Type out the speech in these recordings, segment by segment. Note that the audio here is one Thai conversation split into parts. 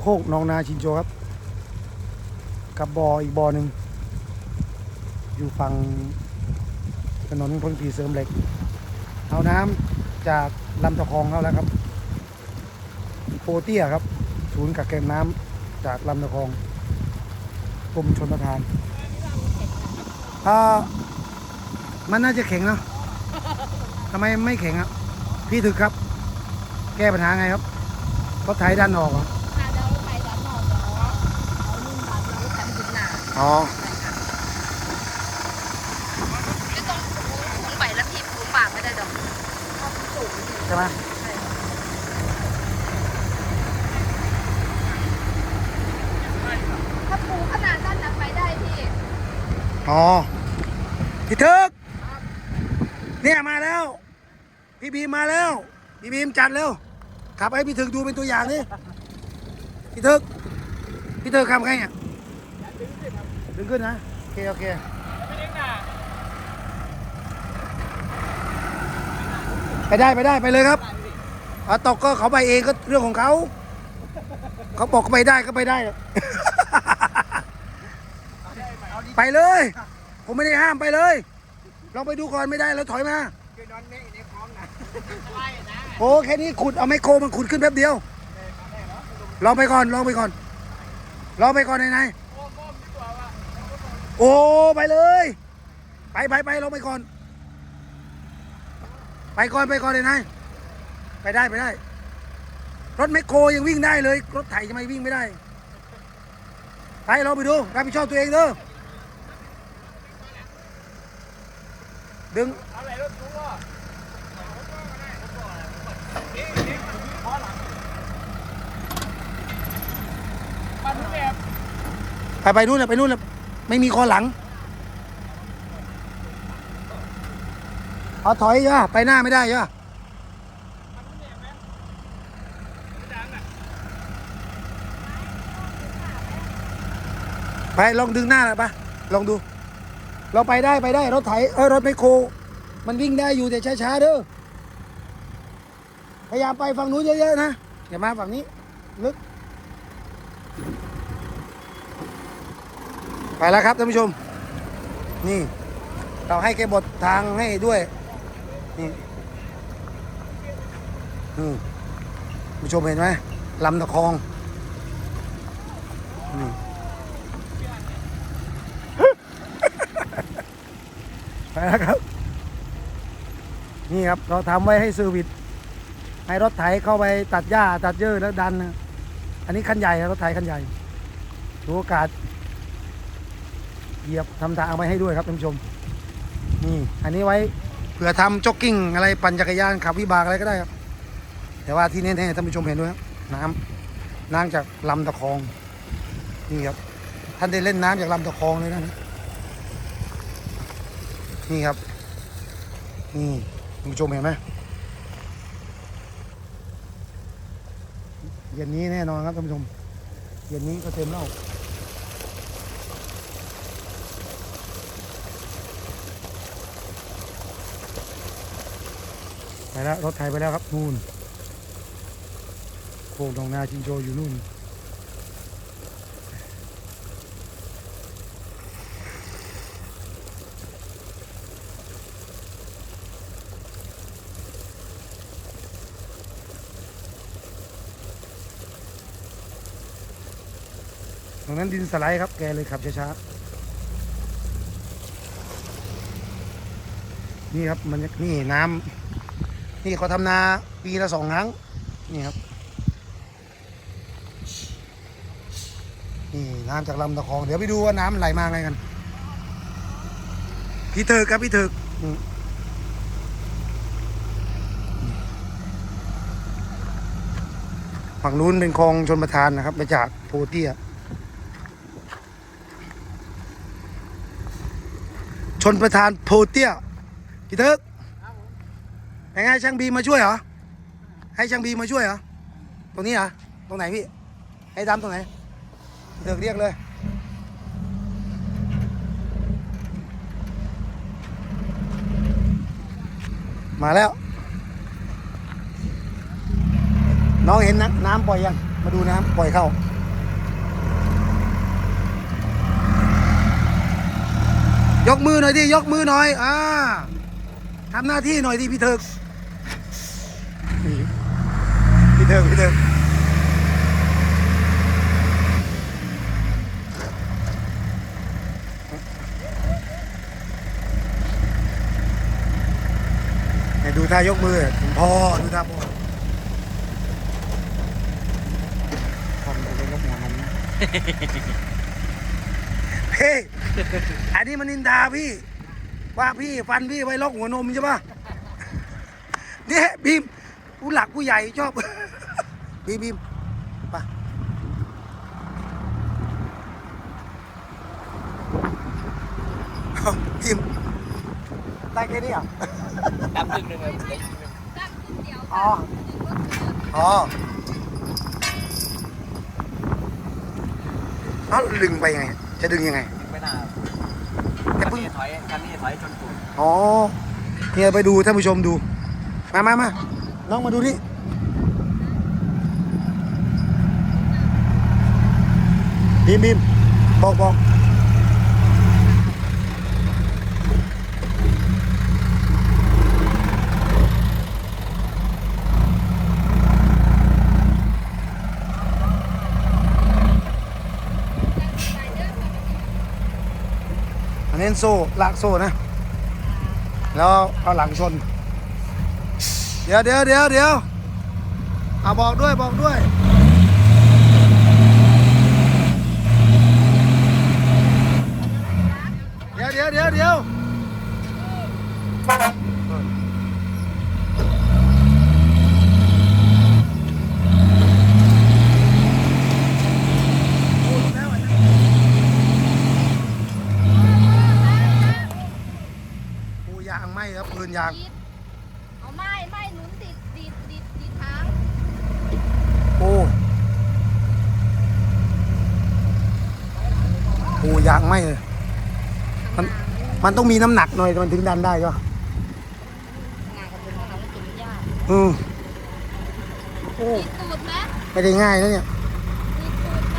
โคกหนองนาชินโจครับ กับบ่ออีกบ่อหนึ่งอยู่ฝั่งถนนพลผีเสริมเหล็ก เอาน้ำจากลำตะคองเข้าแล้วครับ โปเตียครับศูนย์กักเก็บน้ำจากลำตะคองกรมชนประทานอ่ามันน่าจะแข็งเนาะทำไมไม่แข็งอะพี่ถึกครับ แก้ปัญหาไงครับรถไถดันออกอะ อ๋อไม่ต้องพุ่งไปแล้วทีพุ่งปากไม่ได้ดอกเพราะมันสูงใช่ไหมใช่ถ้าปูขนาดนั้นนะไปได้พี่อ๋อพี่ถึกเนี่ยมาแล้ว พี่บีมมาแล้ว พี่บีมจัดเร็วขับให้พี่ถึกดูเป็นตัวอย่างดิพี่ถึกพี่ถึกขับไงอะดึง ขึ้นนะ โอเค โอเคไปได้ไปได้ไปเลยครับเอาตกก็เขาไปเองก็เรื่องของเขา เขาบอกเขาไปได้ก็ไปได้ ไปเลย ผมไม่ได้ห้ามไปเลย ลองไปดูก่อนไม่ได้แล้วถอยมาโอ้แค่นี้ขุดเอาไมโครมันขุดขึ้นแป๊บเดียว ลองไปก่อนลองไปก่อนลองไปก่อนไหนๆ โอ้ไปเลย ไปไปไปลงไปก่อน ไปก่อนไปก่อนเลยนายไปได้ไปได้ รถแมคโครยังวิ่งได้เลย รถไถจะไมวิ่งไม่ได้ ไปลองไปดูรับผิดชอบตัวเองเด้อดึงไปไปนู่นเลยไปนู่นเลย ไม่มีคอหลังเอาถอยย่ะไปหน้าไม่ได้ย่ะไปลองดึงหน้าหน่อยปะลองดู เราไปได้ไปได้รถไถเออรถไมโคร มันวิ่งได้อยู่แต่ช้าๆเด้อพยายามไปฝั่งนู้นเยอะๆนะอย่ามาฝั่งนี้ ลึก ไปแล้วครับท่านผู้ชม นี่ เราให้แกบททางให้ด้วย นี่อืมผู้ชมเห็นไหมลำตะคองไปแล้วครับ นี่ครับเราทำไว้ให้เซอร์วิสให้รถไถเข้าไปตัดหญ้าตัดเยื่อแล้วดัน อันนี้คันใหญ่รถไถคันใหญ่ดูโอกาส เหยียบทำทางเอาไว้ให้ด้วยครับท่านผู้ชม นี่ อันนี้ไว้เผื่อทำจ็อกกิ้งอะไรปั่นจักรยานขับวิบากอะไรก็ได้ครับ แต่ว่าที่แน่ๆท่านผู้ชมเห็นด้วยครับน้ำน้ำจากลำตะคอง นี่ครับ ท่านได้เล่นน้ำจากลำตะคองเลยนะนี่ครับ นี่ท่านผู้ชมเห็นไหมเย็นนี้แน่นอนครับท่านผู้ชมเย็นนี้ก็เต็มแล้ว แล้วรถไถไปแล้วครับนู่นโค้งตรงนาชินโจอยู่นู่นตรงนั้นดินสไลด์ครับแกเลยขับช้าๆนี่ครับมันนี่น้ำ นี่เขาทำนาปีละสองครั้ง นี่ครับ นี่น้ำจากลำตะคอง เดี๋ยวไปดูว่าน้ำมันไหลมาไงกัน พี่เถิกครับพี่เถิกอืมฝั่งนู้นเป็นคลองชนประทานนะครับ มาจากโพเตียชนประทานโพเตียพี่เถิก ยังไงช่างบีมาช่วยเหรอ ให้ช่างบีมาช่วยเหรอ ตรงนี้เหรอ ตรงไหนพี่ ให้ดำตรงไหนเดือกเรียกเลยมาแล้ว น้องเห็นนะน้ำปล่อยยัง มาดูน้ำปล่อยเข้า ยกมือหน่อยดิ ยกมือหน่อย อ่า ทำหน้าที่หน่อยดิพี่เถิกนี่พี่เถิกพี่เถิกไหนดูท่ายกมือพ่อดูท่าพ่อทำไปเลยยกหัวนมเฮ้ยอันนี้มันนินทาพี่ ว่าพี่ฟันพี่ไว้ล็อกหัวนมใช่ปะเนี่ยบีมผู้หลักผู้ใหญ่ชอบบีมบีมไปเอาบีมได้แค่นี้อะดับดึงหนึ่งเลยตั้งขึ้นเดียวอ๋ออ๋อเอาดึงไปยังไง จะดึงยังไง ไม่น่า แต่ คัน เพิ่ง นี้ถ อยคันนี้ถอยชนตูดอ๋อเฮียไปดูท่านผู้ชมดู มามามาน้องมาดูนี่บีมบีมบอกบอก อันนี้โซ่ลากโซ่นะ แล้วเอาหลังชน เดี๋ยวเดี๋ยวเดี๋ยวเดี๋ยวเอาบอกด้วยบอกด้วยเดี๋ยวเดี๋ยวเดี๋ยวเดี๋ยวปูยางไหมครับปืนยาง ดิดเอาไม้ไม้หนุนติดดิดดิดดิดทาง โอ้โอ้ยางไหมเลย มัน มันต้องมีน้ำหนักหน่อยมันถึงดันได้ก็งานกันเป็นอะไรกินยากอืมโอ้ติดตูดไหมไม่ได้ง่ายนะเนี่ยติดตูดไหม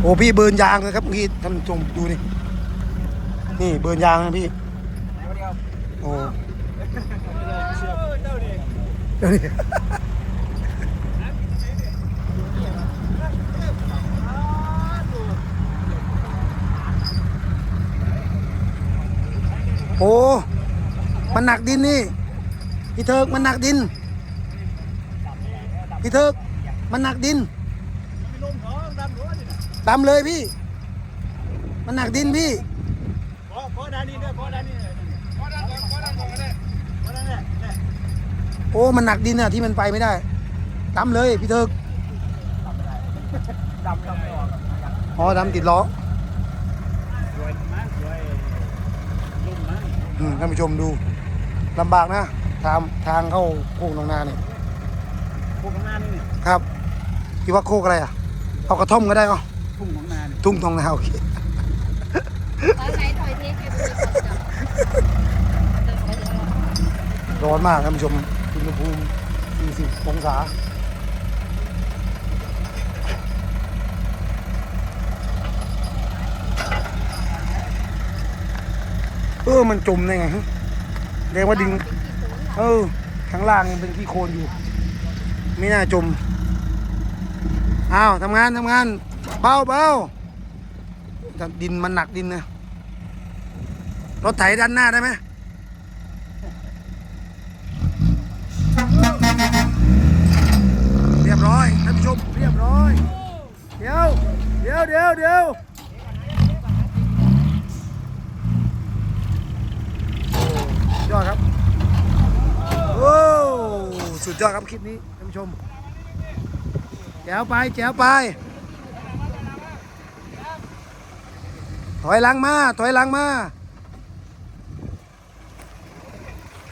โอ้พี่เบิร์นยางนะครับเมื่อกี้ท่านผู้ชมดูนี่นี่เบิร์นยางนะพี่เดียวโอ้เจ้าดิเดี๋ยวนี้โอ้ มัน หนักดินนี่พี่เทิกมันหนักดินพี่เทิกมันหนักดินดำเลยพี่ มันหนักดินพี่พอพอด้านนี้ด้วยพอด้านนี้เลยพอด้านก่อนพอด้านก่อนก็ได้พอด้านนี้โอ้ มันหนักดินอะที่มันไปไม่ได้ดำเลยพี่เทิกดำดำไม่ออกอ๋อดำติดล้อท่านผู้ชมดู ลำบากนะทางทางเข้าโค้งหนองนาเนี่ยพวกข้างหน้านี่ครับคิดว่าโคกอะไรอะเอากระท่อมก็ได้ก็ทุ่งของนานี่ทุ่งทองนาโอเคตอนไหนถอยเทปอยู่บนรถจักรร้อนมากท่านผู้ชมอุณหภูมิ40องศาเออมันจมได้ไงฮะ เรียกว่าดึงเออข้างล่างยังเป็นขี้โคลนอยู่ ไม่น่าจม อ้าวทำงานทำงาน เบาเบาดินมันหนักดินนะรถไถด้านหน้าได้ไหมเรียบร้อยท่านผู้ชมเรียบร้อย เดี๋ยว เดี๋ยวเดี๋ยวเดี๋ยวโอ้ยอดครับ โอ้สุ ดยอดครับคลิปนี้ท่านผู้ชมแจ๋วไปแจ๋วไป ถอยหลังมา ถอยหลังมา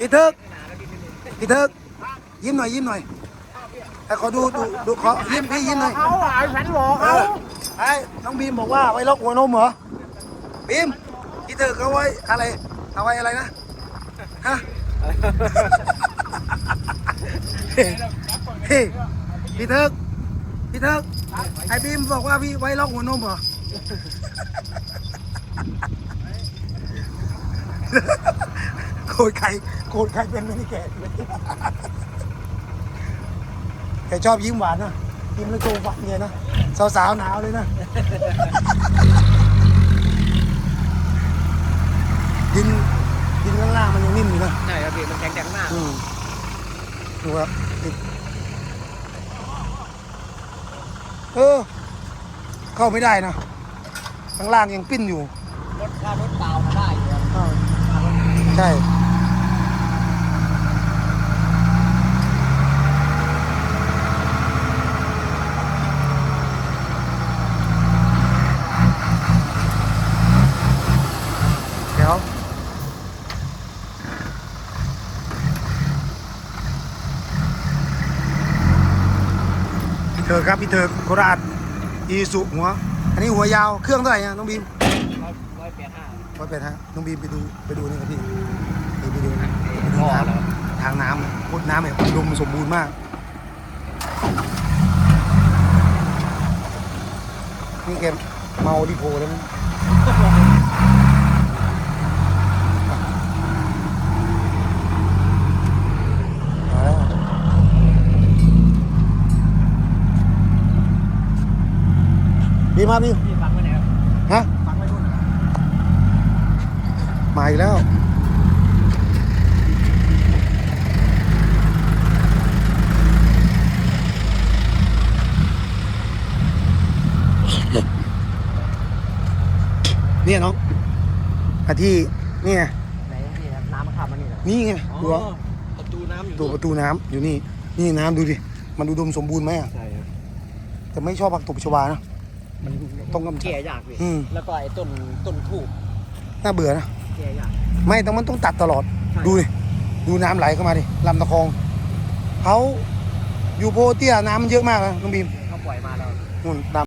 อีเทิกอีเทิกยิ้มหน่อยยิ้มหน่อยให้ขอดูดูดูขอยิ้มพี่ยิ้มหน่อยเขาไอ้ฉันบอกเขาไอ้น้องบีมบอกว่าไว้ล็อกหัวนมเหรอบีมอีเทิกเอาไว้อะไร เอาไว้อะไรนะฮะ เฮ้ยพี่เทิกพี่เทิกไอ้บีมบอกว่าพี่ไว้ล็อกหัวนมเหรอโกรธใครโกรธใครเป็นไม่ได้แก่เลยแกชอบยิ้มหวานนะยิ้มแล้วโชว์ฟันเนี่ยนะสาวๆหนาวเลยนะดินดินข้างล่างมันยังนิ่มอยู่นะใช่ครับพี่มันแข็งแข็งมากอืม ดูครับติดเออ เข้าไม่ได้นะข้างล่างยังปิ้นอยู่ รถถ้ารถเปล่ามาได้อยู่ครับ ใช่ เดี๋ยว พี่เธอ ครับพี่เธอโคราชอีสุหัว อันนี้หัวยาวเครื่องเท่าไหร่นะน้องบีมร้อยร้อยแปดห้าร้อยแปดฮะน้องบีมไปดูไปดูนี่ครับพี่ไปไปดูนะพ่อแล้วทางน้ำพุดน้ำแบบอุดมสมบูรณ์มาก นี่แกเมาดิโพแล้วมั้งมาแล้ว บีมมาบีมพี่ฟังไว้ไหนครับฮะฟังไว้นู่นนะมาอีกแล้วเนี่ยน้องอาที่นี่ไงไหนพี่ครับน้ำมันขับมานี่เหรอนี่ไงอ๋อตัวประตูน้ำอยู่ตัวประตูน้ำอยู่นี่ นี่น้ำดูดิ มันอุดมสมบูรณ์ไหมอะ ใช่ครับแต่ไม่ชอบผักตบชวานะ มันต้องกำจัด แก่ยากพี่อืม แล้วก็ไอ้ต้นต้นทูบน่าเบื่อนะ แก่ยาก ไม่ต้องมันต้องตัดตลอด ใช่ ดูดิ ดูน้ำไหลเข้ามาดิลำตะคองเขาอยู่โพเตี้ยน้ำมันเยอะมากนะน้องบีมเขาปล่อยมาแล้ว นู่นตาม